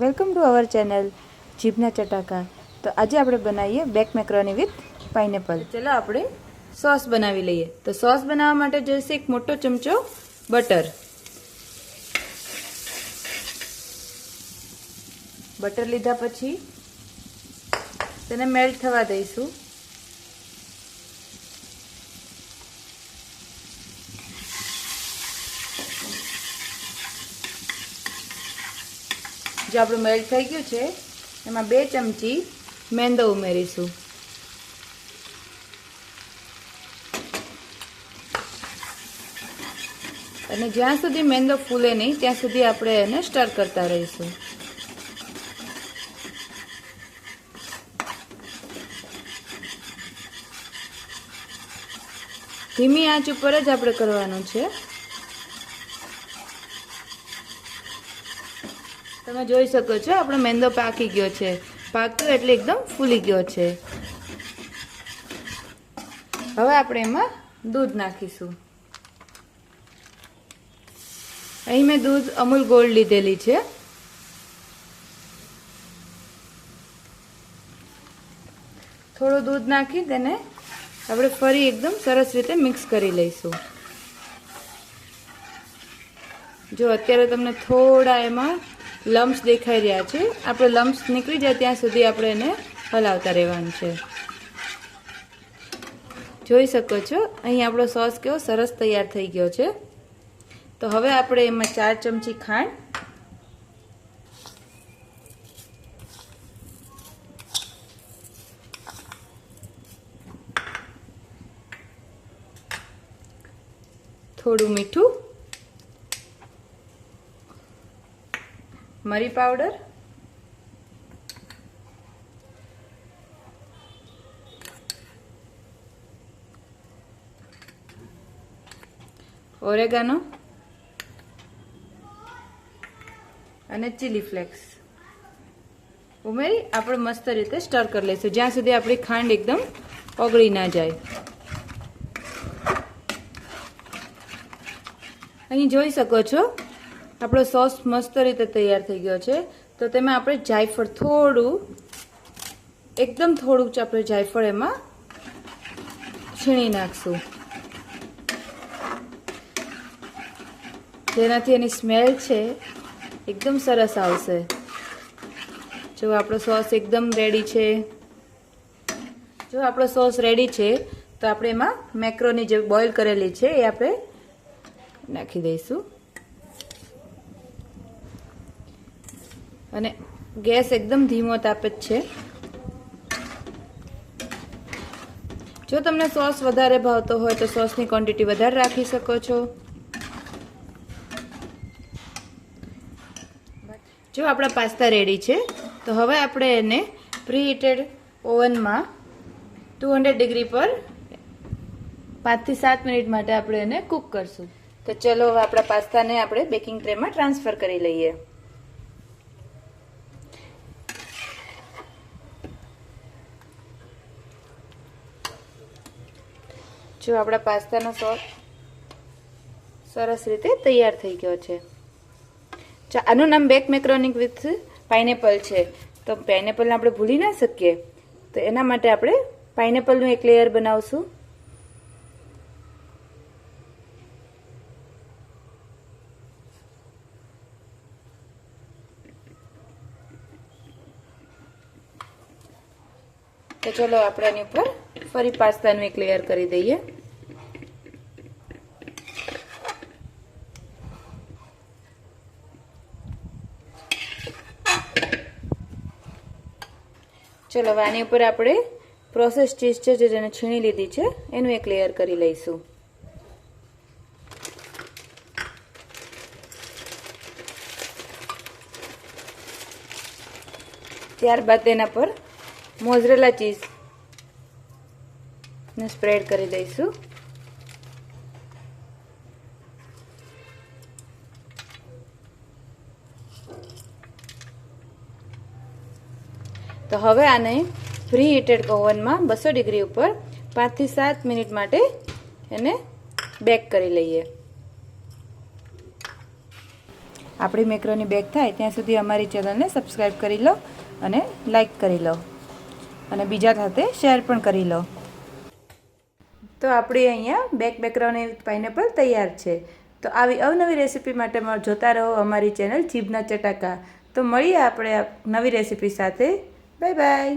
Welcome to our channel જીભના ચટાકા. તો આજે આપણે બનાવીએ બેક મેક્રોની વિથ પાઇનેપલ. ચલો આપણે સોસ બનાવી લઈએ. તો સોસ બનાવવા માટે જોઈશે એક મોટો ચમચો બટર. બટર લીધા પછી તેને મેલ્ટ થવા દઈશું. જો આપણું મેલ્ટ થઈ ગયું છે, એમાં બે ચમચી મેંદો ઉમેરીશું. અને જ્યાં સુધી મેંદો ફૂલે નહીં, ત્યાં સુધી આપણે એને સ્ટર કરતા રહીશું. ધીમી આંચ ઉપર જ આપણે કરવાનું છે. તમે જોઈ શકો છો, આપણો મેંદો પાકી ગયો છે. પાક્યો એટલે એકદમ ફૂલી ગયો છે. હવે આપણે એમાં દૂધ નાખીશું. અહીં મેં દૂધ અમૂલ ગોલ્ડ લીધેલી છે. થોડું દૂધ નાખી, તેને આપણે ફરી એકદમ સરસ રીતે મિક્સ કરી લઈશું. જો અત્યારે તમને થોડા એમાં લમ્સ દેખાઈ રહ્યા છે. આપણે લમ્સ નીકળી જાય ત્યાં સુધી આપણે એને હલાવતા રહેવાનું છે. જોઈ શકો છો, અહીં આપણો સોસ કેવો સરસ તૈયાર થઈ ગયો છે. તો હવે આપણે એમાં ચાર ચમચી ખાંડ, થોડું મીઠું મરી પાવડર? ઓરેગાનો? અને ચીલી ફ્લેક્સ. ઉમેરી, આપણે મસ્ત રીતે સ્ટર કરી લઈશું. જ્યાં સુધી આપણી ખાંડ એકદમ ઓગળી ના જાય. અહીં જોઈ શકો છો આપણો સોસ મસ્ત રીતે તૈયાર થઈ ગયો છે. તો તેમાં આપણે જાયફળ થોડું, એકદમ થોડુંક આપણે જાયફળ એમાં છીણી નાખશું. જેનાથી એની સ્મેલ છે, એકદમ સરસ આવશે. જો આપણો સોસ એકદમ રેડી છે, જો આપણો સોસ રેડી છે, તો આપણે એમાં મેક્રોની જે બોઇલ કરેલી છે, એ આપણે નાખી દઈશું. અને ગેસ એકદમ ધીમો તાપે જ છે. જો તમને સોસ વધારે ભાવતો હોય તો સોસની ક્વોન્ટિટી વધારે રાખી શકો છો. જો આપણા પાસ્તા રેડી છે, તો હવે આપણે એને પ્રીહીટેડ ઓવનમાં ટુ હંડ્રેડ ડિગ્રી પર પાંચથી સાત મિનિટ માટે આપણે એને કૂક કરશું. તો ચલો હવે આપણા પાસ્તાને આપણે બેકિંગ ટ્રેમાં ટ્રાન્સફર કરી લઈએ. જો આપણા પાસ્તાનો સોસ સરસ રીતે તૈયાર થઈ ગયો છે. આનું નામ બેક મેક્રોનિક વિથ પાઇનેપલ છે. તો પાઇનેપલને આપણે ભૂલી ના શકીએ. તો એના માટે આપણે પાઇનેપલનું એક લેયર બનાવશું. તો ચલો આપણે એની ઉપર ફરી પાસ્તાનું એક લેયર કરી દઈએ. ચલો, હવે આની ઉપર આપણે પ્રોસેસ ચીઝ છે જે જેને છીણી લીધી છે, એનું એક લેયર કરી લઈશું. ત્યારબાદ તેના પર મોઝરેલા ચીઝ ને સ્પ્રેડ કરી દઈશું. તો હવે આને પ્રી હીટેડ ઓવનમાં બસો ડિગ્રી ઉપર પાંચથી સાત મિનિટ માટે એને બેક કરી લઈએ. આપણી મેક્રોની બેક થાય ત્યાં સુધી અમારી ચેનલને સબસ્ક્રાઈબ કરી લો અને લાઈક કરી લો. અને બીજા સાથે શેર પણ કરી લો. તો આપણી અહીંયા બેક બેકગ્રાઉન્ડ પાઇનેપલ તૈયાર છે. તો આવી અવનવી રેસીપી માટે જોતા રહો અમારી ચેનલ જીભના ચટાકા. તો મળીએ આપણે નવી રેસીપી સાથે. Bye bye